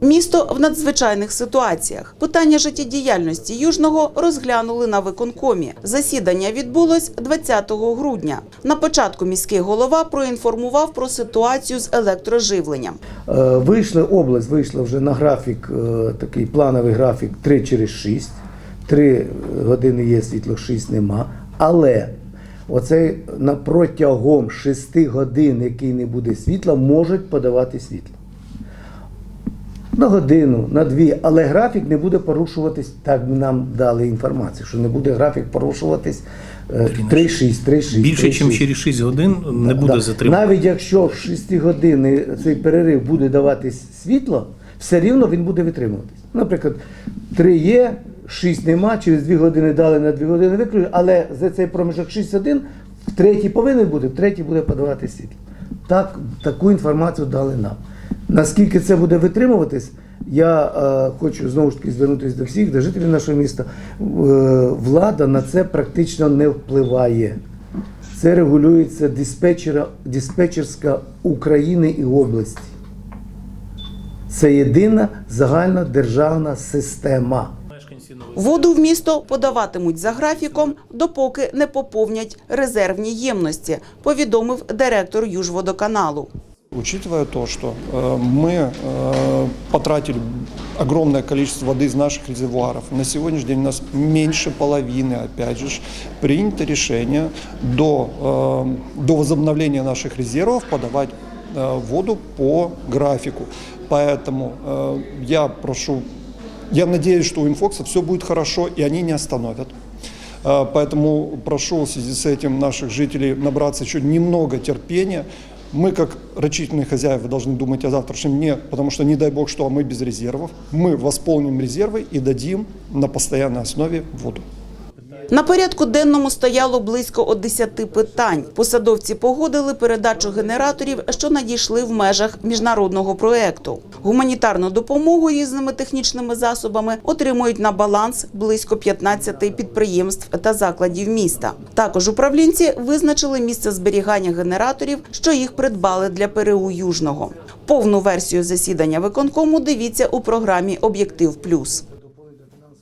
Місто в надзвичайних ситуаціях. Питання життєдіяльності Южного розглянули на виконкомі. Засідання відбулось 20 грудня. На початку міський голова проінформував про ситуацію з електроживленням. Е, Вийшла область, вийшла вже на графік, е, такий плановий графік 3 через 6. 3 години є світло, 6 нема. Але оцей на протягом 6 годин, який не буде світла, можуть подавати світло. На годину, на дві, але графік не буде порушуватись, так нам дали інформацію, що не буде графік порушуватись е, 3-6, 3-6. Більше, ніж через 6 годин не буде Да. затримано. Навіть якщо в 6 години цей перерив буде даватись світло, все рівно він буде витримуватись. Наприклад, 3 є, 6 нема, через 2 години дали на 2 години виключили, але за цей проміжок 6 годин в третій повинен бути, в третій буде подавати світло. Так, таку інформацію дали нам. Наскільки це буде витримуватись, я е, хочу знову ж таки звернутися до всіх, до жителів нашого міста. Е, влада на це практично не впливає. Це регулюється диспетчера, диспетчерська України і області. Це єдина загальна державна система. Мешканці Воду в місто подаватимуть за графіком, допоки не поповнять резервні ємності, повідомив директор Южводоканалу. Учитывая то, что э, мы э, потратили огромное количество воды из наших резервуаров, на сегодняшний день у нас меньше половины, опять же, принято решение до, э, до возобновления наших резервов подавать э, воду по графику. Поэтому э, я прошу, я надеюсь, что у Инфокса все будет хорошо и они не остановят. Э, Поэтому прошу в связи с этим наших жителей набраться еще немного терпения. Мы, как рачительные хозяева, должны думать о завтрашнем дне, потому что, не дай бог, что а мы без резервов. Мы восполним резервы и дадим на постоянной основе воду. На порядку денному стояло близько о 10 питань. Посадовці погодили передачу генераторів, що надійшли в межах міжнародного проекту. Гуманітарну допомогу різними технічними засобами отримують на баланс близько 15 підприємств та закладів міста. Також управлінці визначили місце зберігання генераторів, що їх придбали для ПРУ Южного. Повну версію засідання виконкому дивіться у програмі Об'єктив Плюс.